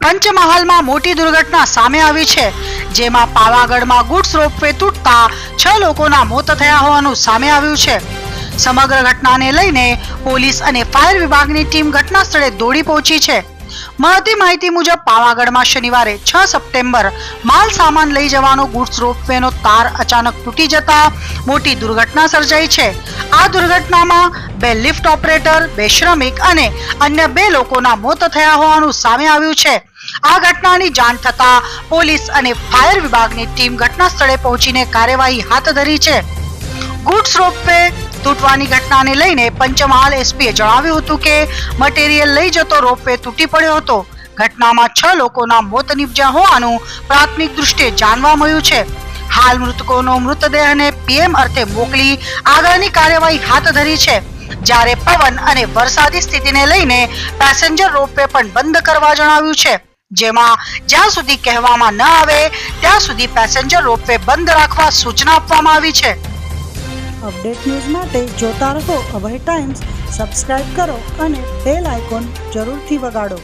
પંચમહાલમાં મોટી દુર્ઘટના સામે આવી છે, જેમાં પાવાગઢમાં ગુડ્સ રોપવે તૂટતા છ લોકોના મોત થયા હોવાનું સામે આવ્યું છે. સમગ્ર ઘટનાને લઈને પોલીસ અને ફાયર વિભાગની ટીમ ઘટના સ્થળે દોડી પહોંચી છે. મળતી માહિતી મુજબ પાવાગઢમાં શનિવારે છ સપ્ટેમ્બર માલ સામાન લઈ જવાનો ગુડ્સ રોપવેનો તાર અચાનક તૂટી જતા મોટી દુર્ઘટના સર્જાઈ છે. આ દુર્ઘટનામાં બે લિફ્ટ ઓપરેટર, બે શ્રમિક અને અન્ય બે લોકોના મોત થયા હોવાનું સામે આવ્યું છે. આ ઘટનાની જાણ થતા પોલીસ અને ફાયર વિભાગની ટીમ ઘટના સ્થળે પહોંચીને કાર્યવાહી હાથ ધરી છે. ગુડ્સ રોપવે તૂટવાની ઘટનાને લઈને પંચમહાલ એસપીએ જણાવ્યું હતું કે મટીરિયલ લઈ જતો રોપવે તૂટી પડ્યો હતો. ઘટનામાં છ લોકોના મોત નિપજ્યા હોવાનું પ્રાથમિક દૃષ્ટિએ જાણવા મળ્યું છે. હાલ મૃતકોનો મૃતદેહને પીએમ અર્થે મોકલી આગળની કાર્યવાહી હાથ ધરી છે. જ્યારે પવન અને વરસાદી સ્થિતિને લઈને પેસેન્જર રોપવે પણ બંધ કરવા જણાવ્યું છે. જેમાં જ્યાં સુધી કહેવામાં ન આવે, ત્યાં સુધી પેસેન્જર રોપવે બંધ રાખવા સૂચના આપવામાં આવી છે. અપડેટ ન્યૂઝ માટે જોતા રહો અભય ટાઈમ્સ સબસ્ક્રાઇબ કરો અને બેલ આઇકોન જરૂરથી વગાડો.